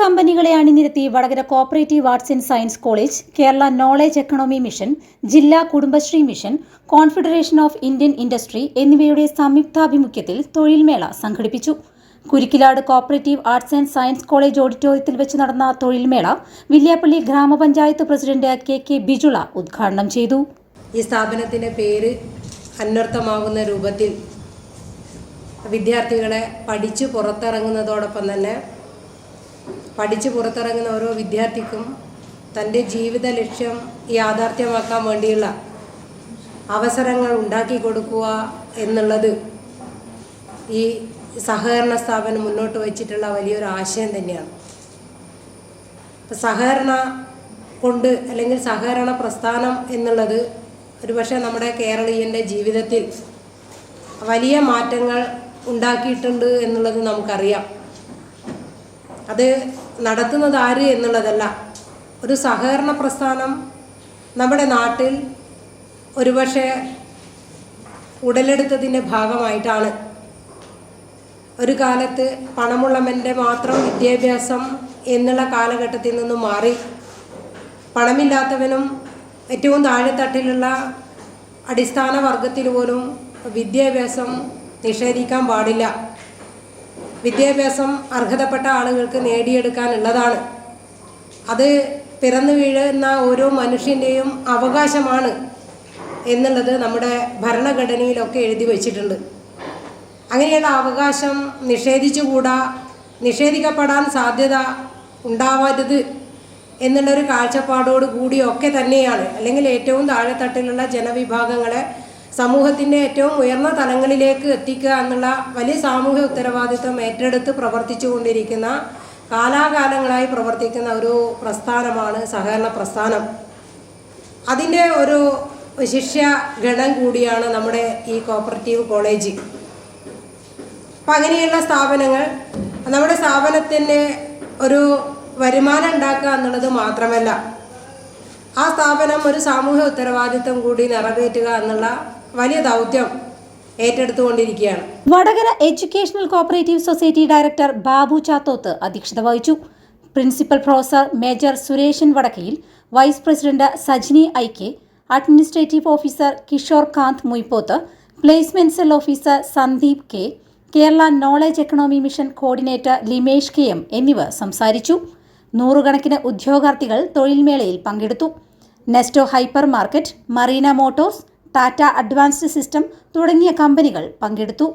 കമ്പനികളെ അണിനിരത്തി Vadakara cooperative arts and science college Kerala knowledge economy mission ജില്ലാ Kudumbashree mission confederation of Indian industry എന്നിവയുടെ സംയുക്താഭിമുഖ്യത്തിൽ തൊഴിൽമേള സംഘടിപ്പിച്ചു. Kurikkilad cooperative arts and science college ഓഡിറ്റോറിയത്തിൽ വെച്ച് നടന്ന തൊഴിൽമേള വില്യാപ്പള്ളി ഗ്രാമപഞ്ചായത്ത് പ്രസിഡന്റ് കെ കെ ബിജുള ഉദ്ഘാടനം ചെയ്തു. ഈ സ്ഥാപനത്തിന്റെ പേര് അന്വർത്ഥമാകുന്ന രൂപത്തിൽ വിദ്യാർത്ഥികളെ പഠിച്ചു പുറത്തിറങ്ങുന്നതോടൊപ്പം തന്നെ പഠിച്ചു പുറത്തിറങ്ങുന്ന ഓരോ വിദ്യാർത്ഥിക്കും തന്റെ ജീവിത ലക്ഷ്യം യാഥാർത്ഥ്യമാക്കാൻ വേണ്ടിയുള്ള അവസരങ്ങൾ ഉണ്ടാക്കി കൊടുക്കുക എന്നുള്ളത് ഈ സഹകരണ സ്ഥാപനം മുന്നോട്ട് വച്ചിട്ടുള്ള വലിയൊരു ആശയം തന്നെയാണ്. സഹകരണ കൊണ്ട് അല്ലെങ്കിൽ സഹകരണ പ്രസ്ഥാനം എന്നുള്ളത് ഒരുപക്ഷെ നമ്മുടെ കേരളീയന്റെ ജീവിതത്തിൽ വലിയ മാറ്റങ്ങൾ ഉണ്ടാക്കിയിട്ടുണ്ട് എന്നുള്ളത് നമുക്കറിയാം. അത് നടത്തുന്നത് ആര് എന്നുള്ളതല്ല. ഒരു സഹകരണ പ്രസ്ഥാനം നമ്മുടെ നാട്ടിൽ ഒരുപക്ഷെ ഉടലെടുത്തതിന്റെ ഭാഗമായിട്ടാണ്. ഒരു കാലത്ത് പണമുള്ളവന്റെ മാത്രം വിദ്യാഭ്യാസം എന്നുള്ള കാലഘട്ടത്തിൽ നിന്നും മാറി. പണമില്ലാത്തവനും ഏറ്റവും താഴെത്തട്ടിലുള്ള അടിസ്ഥാന വർഗത്തിൽ പോലും വിദ്യാഭ്യാസം നിഷേധിക്കാൻ പാടില്ല. വിദ്യാഭ്യാസം അർഹതപ്പെട്ട ആളുകൾക്ക് നേടിയെടുക്കാനുള്ളതാണ്. അത് പിറന്നു വീഴുന്ന ഓരോ മനുഷ്യന്റെയും അവകാശമാണ് എന്നുള്ളത് നമ്മുടെ ഭരണഘടനയിലൊക്കെ എഴുതി വച്ചിട്ടുണ്ട്. അങ്ങനെയുള്ള അവകാശം നിഷേധിച്ചുകൂടാ നിഷേധിക്കപ്പെടാൻ സാധ്യത ഉണ്ടാവരുത് എന്നുള്ളൊരു കാഴ്ചപ്പാടോട് കൂടിയൊക്കെ തന്നെയാണ്. അല്ലെങ്കിൽ ഏറ്റവും താഴെത്തട്ടിലുള്ള ജനവിഭാഗങ്ങളെ സമൂഹത്തിന്റെ ഏറ്റവും ഉയർന്ന തലങ്ങളിലേക്ക് എത്തിക്കുക എന്നുള്ള വലിയ സാമൂഹ്യ ഉത്തരവാദിത്വം ഏറ്റെടുത്ത് പ്രവർത്തിച്ചു കൊണ്ടിരിക്കുന്ന കാലാകാലങ്ങളായി പ്രവർത്തിക്കുന്ന ഒരു പ്രസ്ഥാനമാണ് സഹകരണ പ്രസ്ഥാനം. അതിന്റെ ഒരു ശിഷ്യ ഗണം കൂടിയാണ് നമ്മുടെ ഈ കോപ്പറേറ്റീവ് കോളേജ്. അപ്പം അങ്ങനെയുള്ള സ്ഥാപനങ്ങൾ നമ്മുടെ സ്ഥാപനത്തിന്റെ ഒരു വരുമാനം ഉണ്ടാക്കുക എന്നുള്ളത് മാത്രമല്ല ആ സ്ഥാപനം ഒരു സാമൂഹ്യ ഉത്തരവാദിത്വം കൂടി നിറവേറ്റുക എന്നുള്ള വലിയ ദൗത്യം ഏറ്റെടുത്തുകൊണ്ടിരിക്കുകയാണ്. Vadakara educational cooperative society director Babu Chathoth അധ്യക്ഷത വഹിച്ചു. Principal professor major Sureshan Vadakkayil vice president Sajini I K administrative officer Kishore Kanth Muypoth placement cell officer Sandeep K Kerala knowledge economy mission coordinator Limesh K M എന്നിവർ സംസാരിച്ചു. നൂറുകണക്കിന് ഉദ്യോഗാർത്ഥികൾ തൊഴിൽമേളയിൽ പങ്കെടുത്തു. Nesto hypermarket Marina motors Tata advanced system തുടങ്ങിയ കമ്പനികൾ പങ്കെടുത്തു.